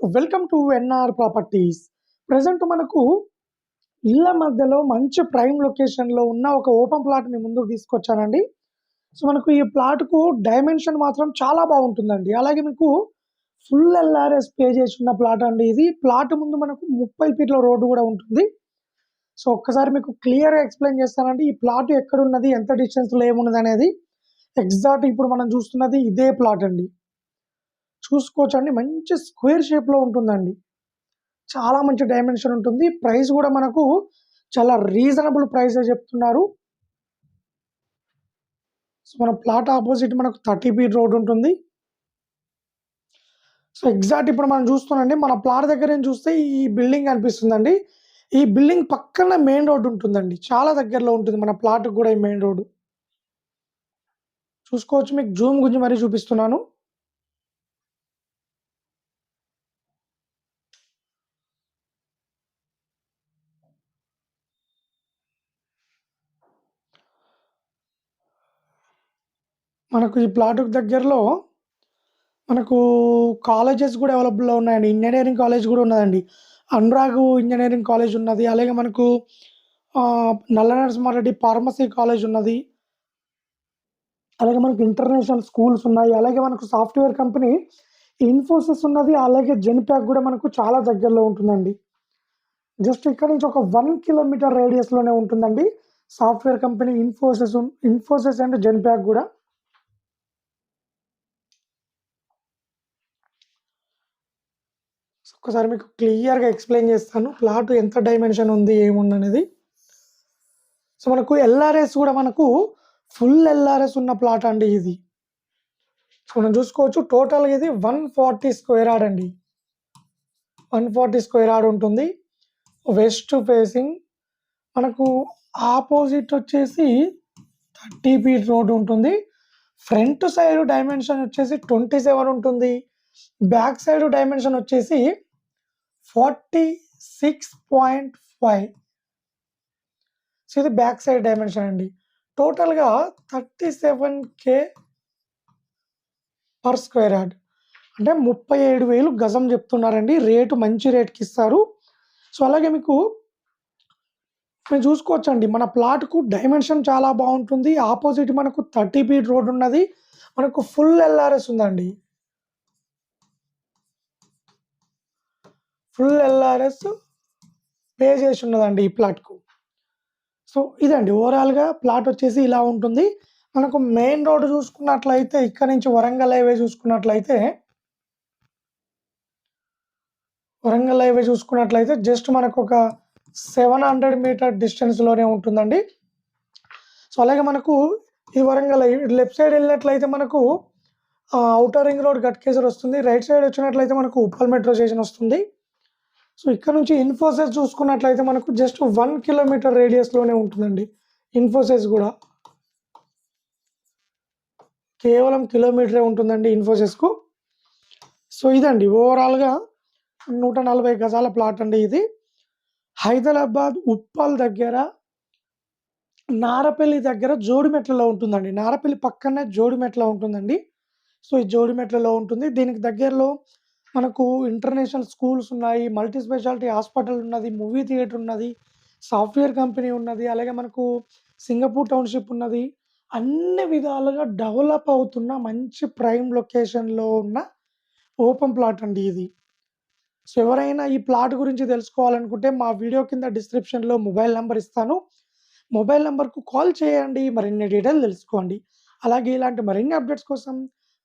Welcome to NR properties present మనకు ఇళ్ళ మధ్యలో మంచి ప్రైమ్ లొకేషన్లో ఉన్న ఒక ఓపెన్ ప్లాట్ మీ ముందుకు తీసుకొచ్చానండి సో మనకు ఈ ప్లాట్కు డైమెన్షన్ మాత్రం చాలా బాగుంటుందండి. అలాగే మీకు ఫుల్ ఎల్ఆర్ఎస్ పే చేసి ఉన్న ప్లాట్ అండి ఇది. ప్లాట్ ముందు మనకు ముప్పై ఫీట్ల రోడ్డు కూడా ఉంటుంది. సో ఒక్కసారి మీకు క్లియర్గా ఎక్స్ప్లెయిన్ చేస్తానండి. ఈ ప్లాట్ ఎక్కడ ఉన్నది ఎంత డిస్టెన్స్లో ఏమున్నది అనేది? ఎగ్జాక్ట్ ఇప్పుడు మనం చూస్తున్నది ఇదే ప్లాట్ అండి. చూసుకోవచ్చండి. మంచి స్క్వేర్ షేప్లో ఉంటుందండి. చాలా మంచి డైమెన్షన్ ఉంటుంది. ప్రైస్ కూడా మనకు చాలా రీజనబుల్ ప్రైస్ చెప్తున్నారు. సో మన ప్లాట్ ఆపోజిట్ మనకు థర్టీ ఫీట్ రోడ్ ఉంటుంది. సో ఎగ్జాక్ట్ ఇప్పుడు మనం చూస్తున్నాండి మన ప్లాట్ దగ్గర నుంచి చూస్తే ఈ బిల్డింగ్ కనిపిస్తుందండి. ఈ బిల్డింగ్ పక్కన మెయిన్ రోడ్ ఉంటుందండి. చాలా దగ్గరలో ఉంటుంది మన ప్లాట్ కూడా ఈ మెయిన్ రోడ్. చూసుకోవచ్చు. మీకు జూమ్ గురించి మరీ చూపిస్తున్నాను. మనకు ఈ ప్లాట్ దగ్గరలో మనకు కాలేజెస్ కూడా అవైలబుల్లో ఉన్నాయండి. ఇంజనీరింగ్ కాలేజ్ కూడా ఉన్నదండి. అనురాగ్ ఇంజనీరింగ్ కాలేజ్ ఉన్నది. అలాగే మనకు నల్ల నరసింహారెడ్డి ఫార్మసీ కాలేజ్ ఉన్నది. అలాగే మనకు ఇంటర్నేషనల్ స్కూల్స్ ఉన్నాయి. అలాగే మనకు సాఫ్ట్వేర్ కంపెనీ ఇన్ఫోసిస్ ఉన్నది. అలాగే జెన్ప్యాక్ కూడా మనకు చాలా దగ్గరలో ఉంటుందండి. జస్ట్ ఇక్కడ నుంచి ఒక వన్ కిలోమీటర్ రేడియస్లోనే ఉంటుందండి. Software company Infosys Infosys and Genpact కూడా. ఒకసారి మీకు క్లియర్గా ఎక్స్ప్లెయిన్ చేస్తాను. ప్లాట్ ఎంత డైమెన్షన్ ఉంది ఏముంది అనేది. సో మనకు ఎల్ఆర్ఎస్ కూడా మనకు ఫుల్ ఎల్ఆర్ఎస్ ఉన్న ప్లాట్ అండి ఇది. సో మనం చూసుకోవచ్చు టోటల్గా ఇది వన్ ఫార్టీ స్క్వేర్ యార్డ్ అండి. వన్ ఫార్టీ స్క్వేర్ యార్డ్ ఉంటుంది. వెస్ట్ ఫేసింగ్ మనకు ఆపోజిట్ వచ్చేసి థర్టీ ఫీట్ రోడ్ ఉంటుంది. ఫ్రంట్ సైడ్ డైమెన్షన్ వచ్చేసి ట్వంటీ సెవెన్ ఉంటుంది. బ్యాక్ సైడ్ డైమెన్షన్ వచ్చేసి forty six point five. So ఇది బ్యాక్ సైడ్ డైమెన్షన్ అండి. టోటల్గా thirty seven K per square yard. అంటే ముప్పై ఏడు వేలు గజం చెప్తున్నారండి. రేటు మంచి రేట్కి ఇస్తారు. సో అలాగే మీకు మేము చూసుకోవచ్చండి. మన ప్లాట్కు డైమెన్షన్ చాలా బాగుంటుంది. ఆపోజిట్ మనకు థర్టీ ఫీట్ రోడ్ ఉన్నది. మనకు ఫుల్ ఎల్ఆర్ఎస్ ఉందండి. ఫుల్ ఎల్ఆర్ఎస్ పే చేసి ఉన్నదండి ఈ ప్లాట్కు. సో ఇదండి ఓవరాల్గా ప్లాట్ వచ్చేసి ఇలా ఉంటుంది. మనకు మెయిన్ రోడ్ చూసుకున్నట్లయితే ఇక్కడ నుంచి వరంగల్ హైవే చూసుకున్నట్లయితే వరంగల్ హైవే చూసుకున్నట్లయితే జస్ట్ మనకు ఒక సెవెన్ హండ్రెడ్ మీటర్ డిస్టెన్స్లోనే ఉంటుందండి. సో అలాగే మనకు ఈ వరంగల్ లెఫ్ట్ సైడ్ వెళ్ళినట్లయితే మనకు అవుటర్ రింగ్ రోడ్ గట్కేసర్ వస్తుంది రైట్ సైడ్ వచ్చినట్లయితే మనకు ఉప్పల్ మెట్రో స్టేషన్ వస్తుంది. సో ఇక్కడ నుంచి ఇన్ఫోసిస్ చూసుకున్నట్లయితే మనకు జస్ట్ వన్ కిలోమీటర్ రేడియస్లోనే ఉంటుందండి. ఇన్ఫోసిస్ కూడా. కేవలం కిలోమీటరే ఉంటుందండి ఇన్ఫోసిస్కు సో ఇదండి ఓవరాల్గా నూట నలభై గజాల ప్లాట్ అండి ఇది. హైదరాబాద్ ఉప్పల్ దగ్గర నారపల్లి దగ్గర జోడిమెట్లలో ఉంటుందండి. నారపల్లి పక్కనే జోడిమెట్ల ఉంటుందండి. సో ఈ జోడిమెట్లలో ఉంటుంది. దీనికి దగ్గరలో మనకు ఇంటర్నేషనల్ స్కూల్స్ ఉన్నాయి మల్టీ స్పెషాలిటీ హాస్పిటల్ ఉన్నది మూవీ థియేటర్ ఉన్నది సాఫ్ట్వేర్ కంపెనీ ఉన్నది అలాగే మనకు సింగపూర్ టౌన్షిప్ ఉన్నది. అన్ని విధాలుగా డెవలప్ అవుతున్న మంచి ప్రైమ్ లొకేషన్లో ఉన్న ఓపెన్ ప్లాట్ అండి ఇది. సో ఎవరైనా ఈ ప్లాట్ గురించి తెలుసుకోవాలనుకుంటే మా వీడియో కింద డిస్క్రిప్షన్లో మొబైల్ నెంబర్ ఇస్తాను. మొబైల్ నెంబర్కు కాల్ చేయండి మరిన్ని డీటెయిల్ తెలుసుకోండి. అలాగే ఇలాంటి మరిన్ని అప్డేట్స్ కోసం